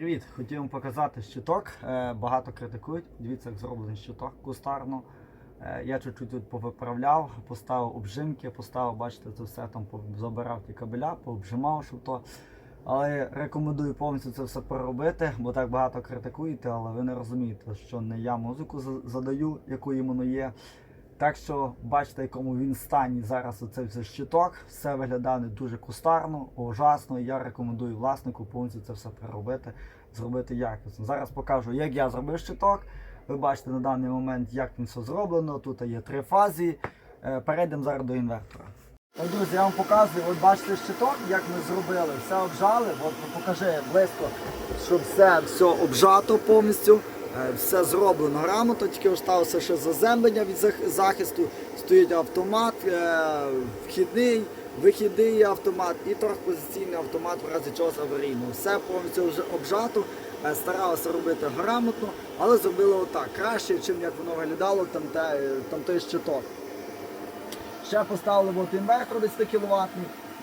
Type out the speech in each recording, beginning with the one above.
Привіт! Хотів вам показати щиток. Е, Багато критикують. Дивіться, як зроблений щиток кустарно. Е, Я чуть-чуть тут повиправляв, поставив обжимки, поставив, бачите, це все там забирав ті кабеля, пообжимав, щоб то. Але рекомендую повністю це все переробити, бо так багато критикуєте, але ви не розумієте, що не я музику за- задаю, якою воно є. Так що бачите, якому він стані зараз оцей все щиток. Все виглядає дуже кустарно, ужасно. Я рекомендую власнику повністю це все переробити, зробити якісно. Зараз покажу, як я зробив щиток. Ви бачите на даний момент, як він все зроблено. Тут є три фази. Е, Перейдемо зараз до інвертора. Так, друзі, я вам показую, от бачите щиток, як ми зробили, все обжали. От покажи близько, щоб все, все обжато повністю. Е, Все зроблено грамотно, тільки осталося ще заземлення від захисту. Стоїть автомат, е, вхідний, вихідний автомат і трьохпозиційний автомат в разі чогось аварійного. Все повністю вже обжато. Е, Старалися робити грамотно, але зробили отак. Краще, ніж як воно виглядало там, те, там той щиток. Ще поставили от інвертор 10 кВт.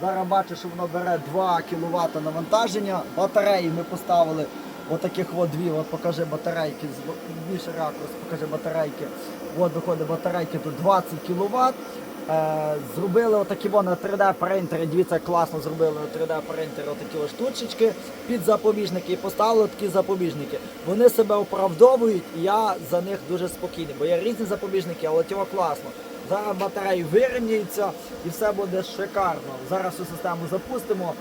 Зараз бачу, що воно бере 2 кВт навантаження. Батареї ми поставили отаких от дві. От покажи батарейки, більше ракурс, покажи батарейки. От виходить батарейки тут 20 кВт. Е, зробили отакі на 3D принтері. Дивіться, класно зробили на 3D принтері отакі ось штучечки під запобіжники і поставили такі запобіжники. Вони себе оправдовують, і я за них дуже спокійний, бо є різні запобіжники, але цього класно. Зараз батареї вирівняються і все буде шикарно. Зараз цю систему запустимо.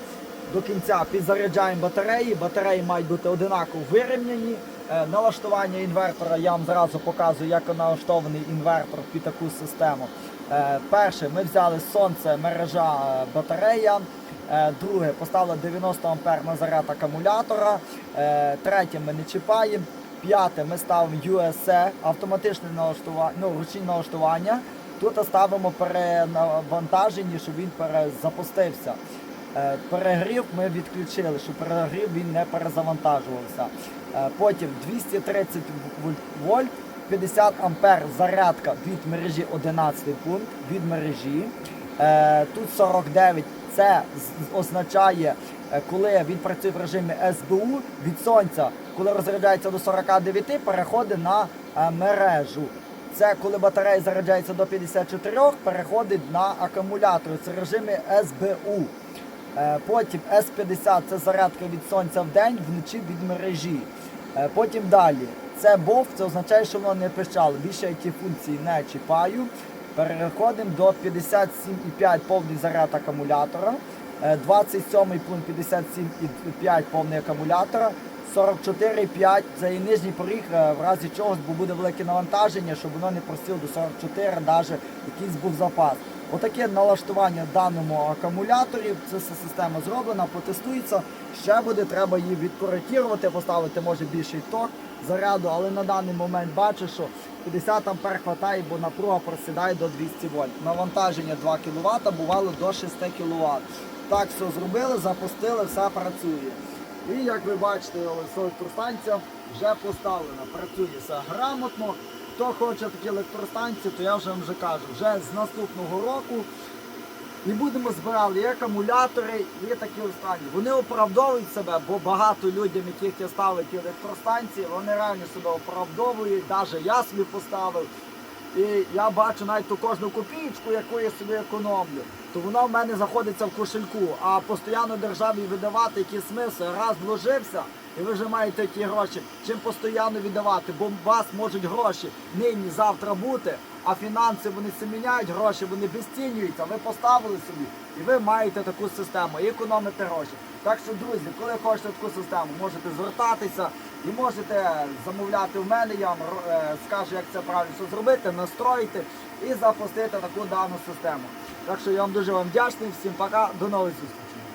До кінця підзаряджаємо батареї. Батареї мають бути одинаково вирівняні. Е, Налаштування інвертора я вам зразу показую, як налаштований інвертор під таку систему. Е, Перше, ми взяли сонце, мережа е, батарея. Друге, поставили 90 ампер на заряд акумулятора. Третє, ми не чіпаємо. П'яте, ми ставимо USA, автоматичне налаштування, ну, ручні налаштування. Тут ставимо перенавантаження, щоб він перезапустився. Е, Перегрів ми відключили, щоб перегрів він не перезавантажувався. Е, Потім 230 вольт- вольт, 50 ампер зарядка від мережі 11 пункт від мережі. Е, Тут 49. Це означає, коли він працює в режимі СБУ від сонця, коли розряджається до 49, переходить на мережу. Це коли батарея заряджається до 54, переходить на акумулятор. Це в режимі СБУ. Е, Потім С50 це зарядка від сонця в день, вночі від мережі. Е, Потім далі. Це BOF, це означає, що воно не пищало. Більше я ті функції не чіпаю. Переходимо до 57,5 повний заряд акумулятора. Е, 27 пункт 57,5 повний акумулятора. 44,5 це і нижній поріг, е, в разі чогось, бо буде велике навантаження, щоб воно не просіло до 44, навіть якийсь був запас. Отаке налаштування даному акумуляторі. Вся система зроблена, потестується. Ще буде, треба її відкоректувати, поставити може більший ток заряду, але на даний момент бачу, що 50 ампер хватає, бо напруга просідає до 200 вольт. Навантаження 2 кВт бувало до 6 кВт. Так все зробили, запустили, все працює. І як ви бачите, електростанція вже поставлена. Працює все грамотно. Хто хоче такі електростанції, то я вже вам вже кажу, вже з наступного року і будемо збирати і акумулятори, і такі останні. Вони оправдовують себе, бо багато людям, яких я ставив ті електростанції, вони реально себе оправдовують. Навіть я собі поставив. І я бачу навіть ту кожну копійку, яку я собі економлю, то вона в мене знаходиться в кошельку. А постійно державі видавати який смисл, раз вложився, і ви вже маєте ті гроші, чим постійно віддавати, бо вас можуть гроші нині, завтра бути, а фінанси вони се міняють, гроші вони безцінюються. Ви поставили собі, і ви маєте таку систему і економите гроші. Так що, друзі, коли хочете таку систему, можете звертатися і можете замовляти в мене. Я вам е, скажу, як це правильно зробити, настроїти і запустити таку дану систему. Так що я вам дуже вам вдячний. Всім пока, до нових зустрічей.